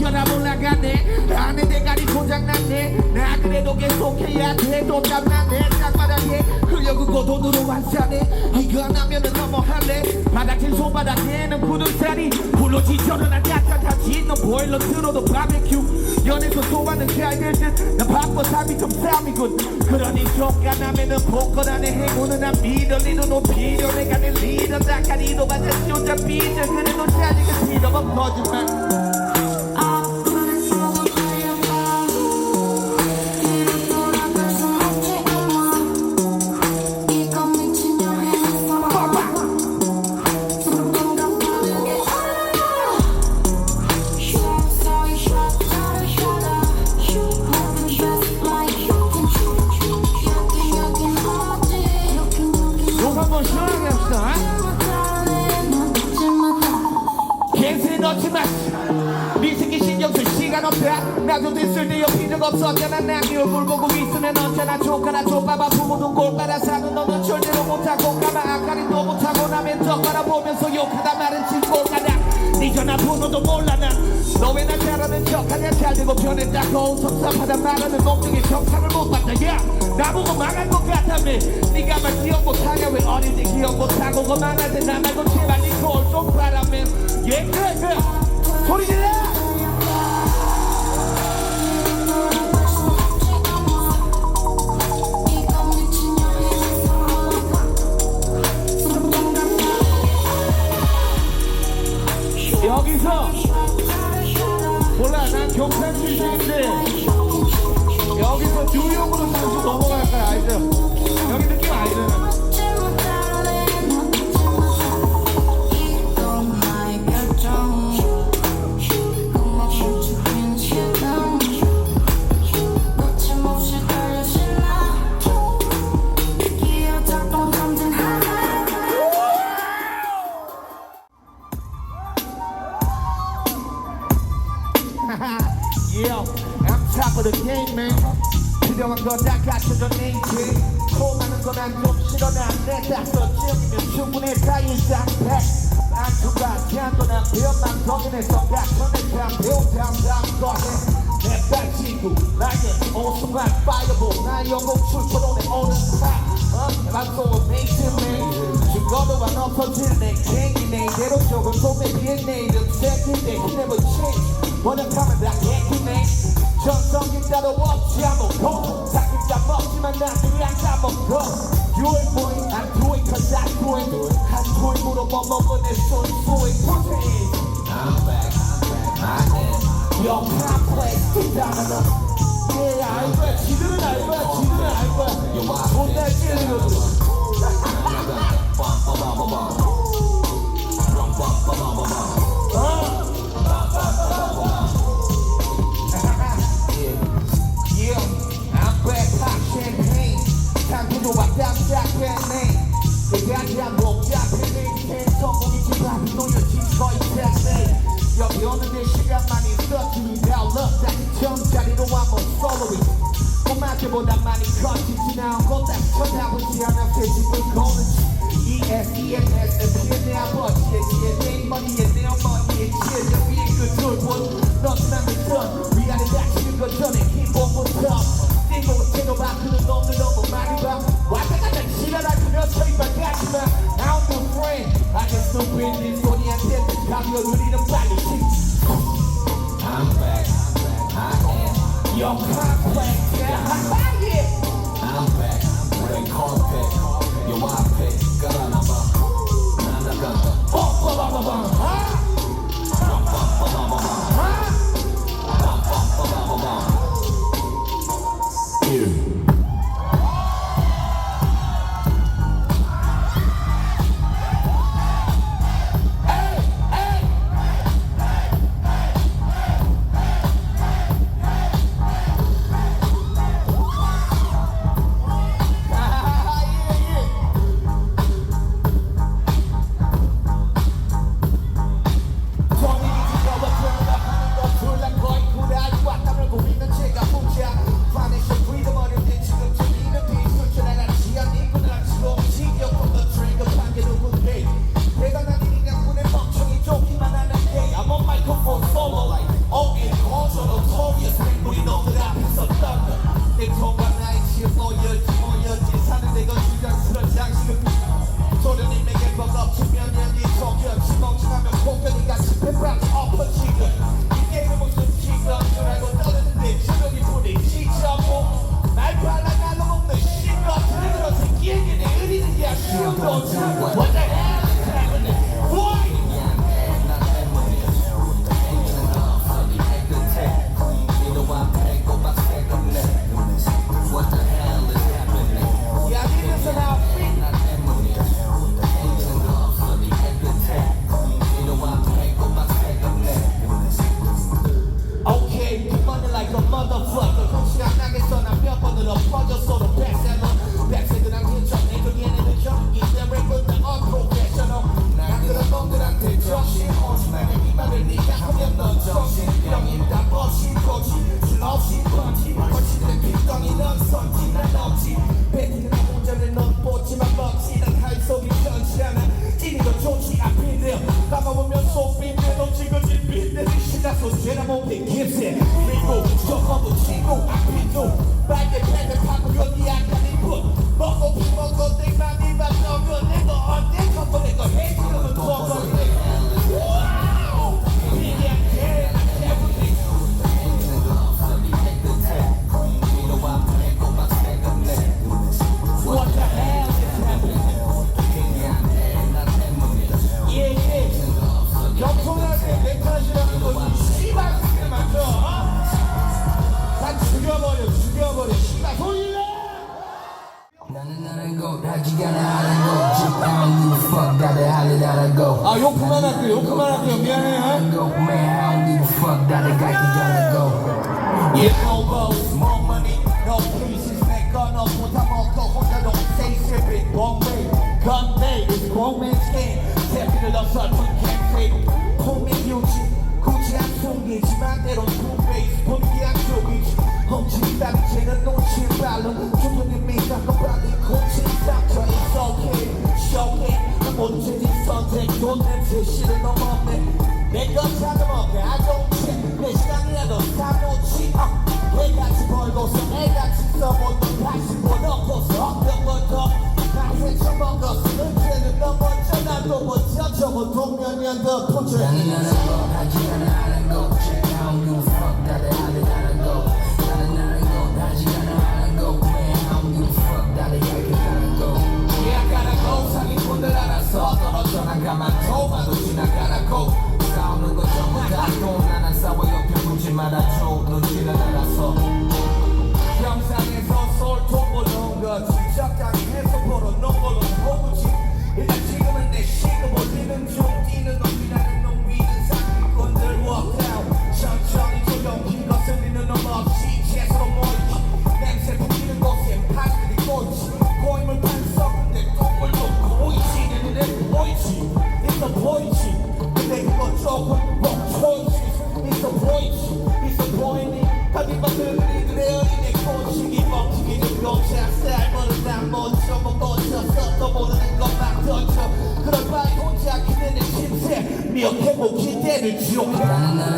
나갔네. 안에 대가리 고장났네. 나 그래도 계속해야 돼또 땀나네. 땅바닥에 흘려그고 돈으로 완사네 이거 안 하면은 넘어할래. 바닥진 손바닥에는 구름살이. 불로 지저는 안 약하다지 너 보일러 틀어도 바베큐. 연애서 소화는 잘될 듯나 바빠 삶이 좀 싸움이군. 그러니 쫓겨나면은 복권 안에 행운은 안 믿어 리도 높이려 내가 내 리더 다가리도 맞아 혼자 삐져 그래도 자식은 필요 없 거짓말 섭섭하다 말하는 놈 중에 정상을 못 봤다. 야 나보고 망할 것 같다며 네가 말 기억 못하냐? 왜때 기억 못하고 때나 말고 제발 네콜좀 바라며 예 그래 그래. 소리 질러! 여기서 몰라 난 경찰 출신 인데 여기서 뉴욕으로 잠시 넘어갈 거야 알죠? 필요한 건다 갖춰져 내 인생 고마는 건난좀 싫어 난내 딱서쯤이면 충분해 자유상 안투가 향도나 배엄만 거기내서 각천의 참 배우담 다음 거해 내 발친구 나의 오순간 파이어볼 나 영국 출처론에 오는 파 어? 방송은 메이트맨 죽어도 안 엎어질 내 갱이네 이대로 조금 손에 비해 내 이름 He never change 번역하면 다 개기네 전성기 따로 없지 않고 안 까먹어 You ain't boy I'm doing cause I'm doing 한 토이 물어봐 먹은 내 소리 소리 Put your hands I'm back I'm back Yo complex 기다려 예 알거야 지들은 알 거야 지들은 알 거야 존나 찌르거든 대가리야 목자 팬네 성공이 집앞이 놓여진 거의 택네. 여기 오는데 시간만 without love 다시 처음자리로 한번 솔로이. 꼬마들보다 많이 커지지 나온 곳다 쳐다보지 않아 새 집을 거는지. ES, EMS, 내 아버지의 내 머리에 내 어머니의 지혜, 내 위에 그 돌본 남의 선 위아래 다치는 것 전에 기본부터 뛰고 태도 바꾸는 놈들 너무 많이 봐 왔다 갔다 지랄아 그려서 이만 가지마 I don't do friend I just stupid 네 소리한테 가벼 우리는 빨리 치 I'm back, I am Your complex, yeah, yeah I'm back, red carpet, 요 앞에 깔아놔봐 나나간다 뽀 pieces. 내거 너보다 먹고 혼자 don't say shit, big wrong way. Gun day, it's grown man's game. 새끼를 어설픈 캠페인. 폼의 유지, 굳이 안 숨기지만 때론 two face. 본기 안 속이지. 훔치다니 쟤는 놓칠 발로. 주문이 미사고 빨리 고친 상처. It's okay, show it. 못 채진 선택, 돈 냄새 싫은 놈 없네. 내거 찾아먹게 care 내 시간이라도 사놓지 어. 개같이 벌고서 애같이 써보던 다시 보놓고서 엉덩부터 날 헤쳐먹었어 은퇴는 넘어져 나도 먼저 저거 동면연 더 포즈 나는 나라고 하지가 않아라고 Just I don't give a fuck 할일 알아 기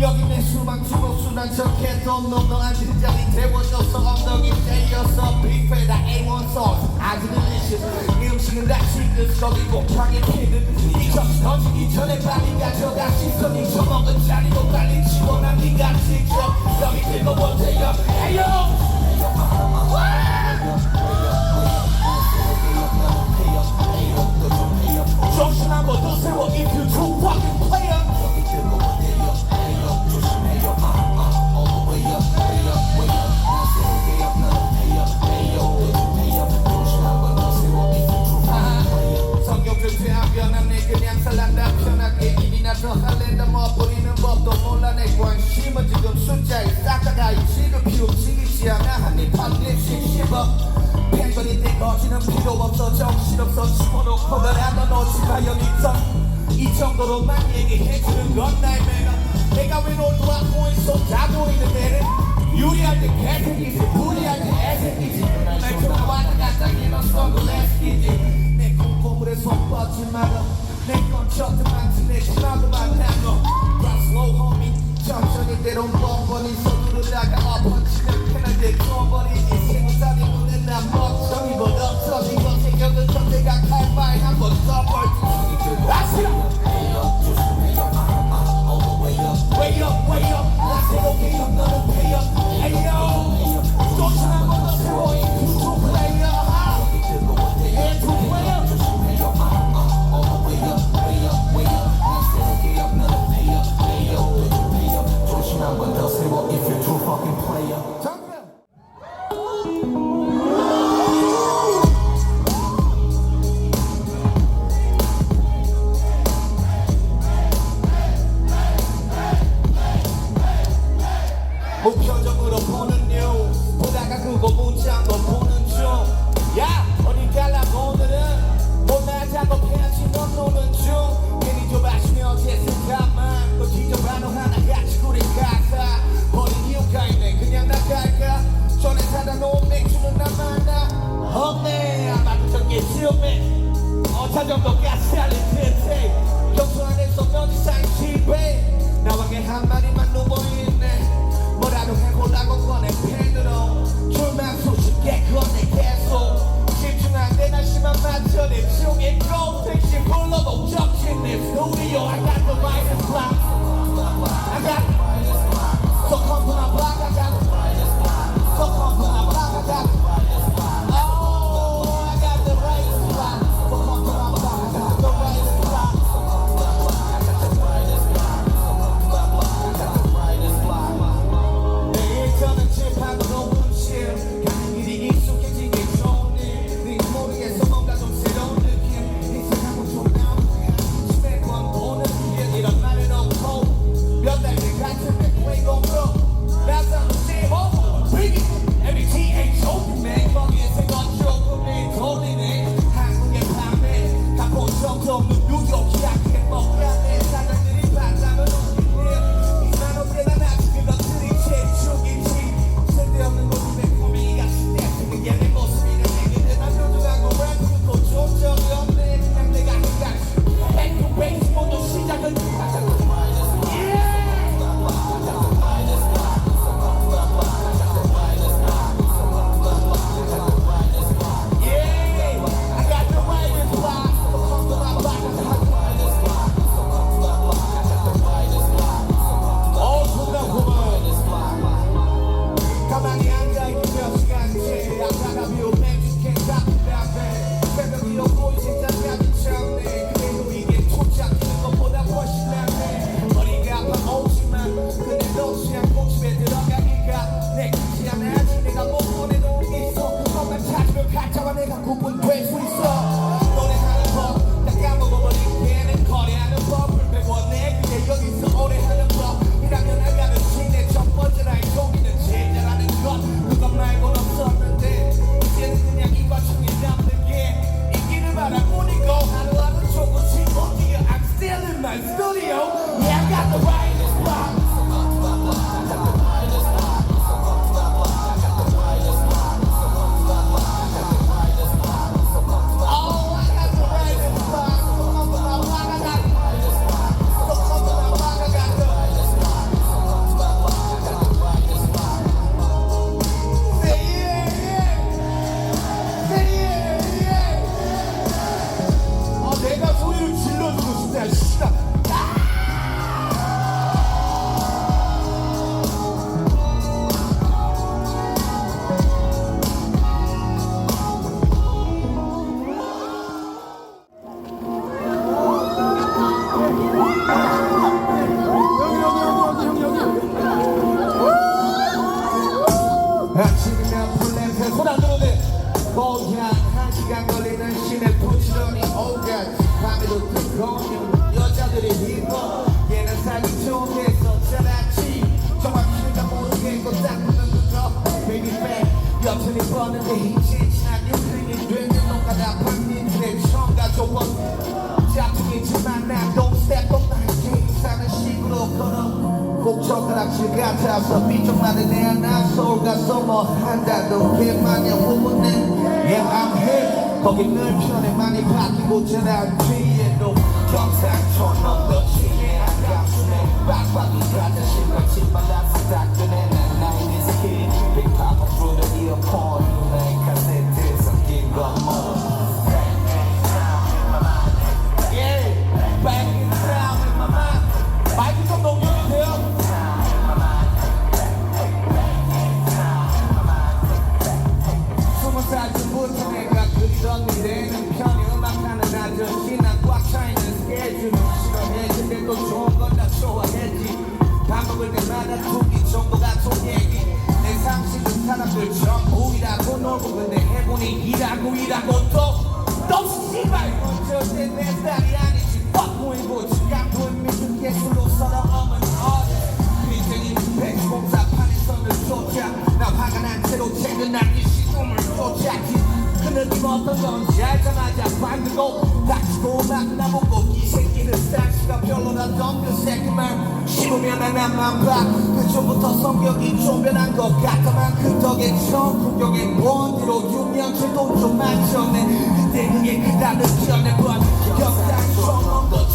여기 내 주고 순한 척해도 너도 자리 태워줘서 엉덩이 때려서 뷔페다 A1 sauce. 아주 delicious. 이 음식은 다 쉴듯 거기 곱하게 피듯 이 접시 던지기 전에 빨리 가져가 시선이 처먹은 자리도 빨리 치워 난 네가 직접. 여기 뜨거워 대여 에요. 정신 한번 그냥 살란다. 편하게 일이나 더 할랜다. 뭐 버리는 법도 몰라 내 관심은 지금 숫자에 싹다가 지금 비움직이지. 않아. 한입 한입씩 씹어. 팽거리 때 거지는 필요 없어. 정신없어. 집어넣고 너라도 놓지 마 여기서 이 정도로만 얘기해주는 건 나의 매너 내가 왜 놀러와고 있어 다 보이는 데는 유리할 때 개새끼지 무리할 때 애새끼지. 날 왔다 갔다 이런 선글라스끼지. 내 꼼꼼물에 손 뻗지 마라 내 건척 그만지 내 전화도만 나눠 Run slow homie 정성이 손으로 나가 엎어치면 편하게 꺼버린 인생살이 눈에 난 먹성이 벌어져 이건 생각은 선택한 바에 한번 써볼 아 싫어 부터 거면 여자들의 힘어 얘는 살기 좋은데 썼잖아지 정확히 가 모르겠고 딱 보면 부터 baby back 여친이 뻔한데 이제 지난 끝녹 아다 박민들의 처음과 조건 작품이지만 난 동스텝 똑같이 사는 식으로 걸어 꼭 젓가락질 같아서 삐쪽만은 내안나 서울 가서 뭐 한다도 걔만의 후문은 Yeah 거기 늘 편에 많이 바뀌고 자란 뒤 상처는 며칠이란 감수네 빡빡이 같은 신발집마다 부탁드네 유난히 시동을 쏟자기. 그늘진 어떤 건지 알자마자 반드고 닥치고 막 나보고 이 새끼는 싹시가 별로라던 그 새끼만 씹으면 하나만 봐. 그전부터 성격이 좀 변한 것 같다만 그 덕에 처음 풍경에 본 뒤로 6년째 돈좀 맞췄네 그때 그게 그다음 느꼈네 번 역사상 처음 온것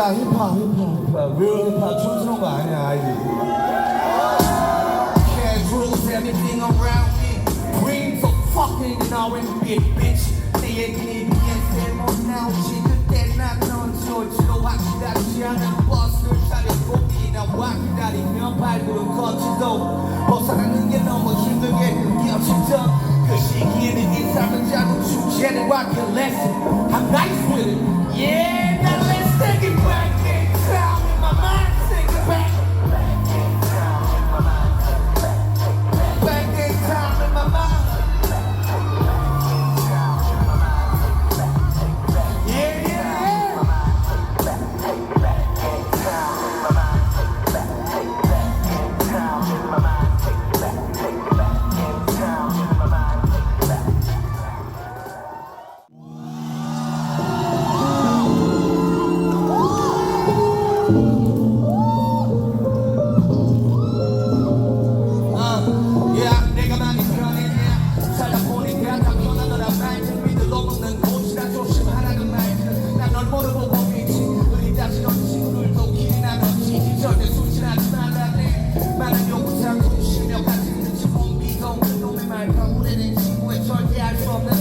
힙합이다 힙합 힙합. 리얼 힙합 춤추는 거 아니야 아이디? Cash rules everything around me. Dreams of fucking in our big bitch. 내 얘기니 비엔 쌤은 나오지 그때 난넌 조지로 확실하지 않은 버스를 차리고 나와 기다리며 발구를 거치도 벗어나는 게 너무 힘들게 느껴지던 그 시기에는 인상을 짜고 축제를 완결했어 I'm nice with it. Yeah Take it back. การสอบ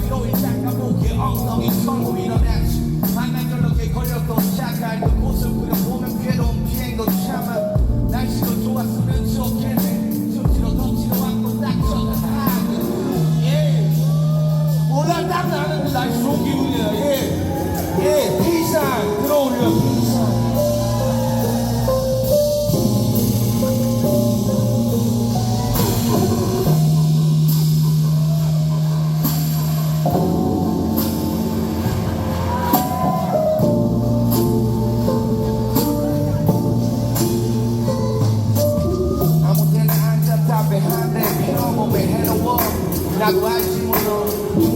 you know, Jaguar te mudou.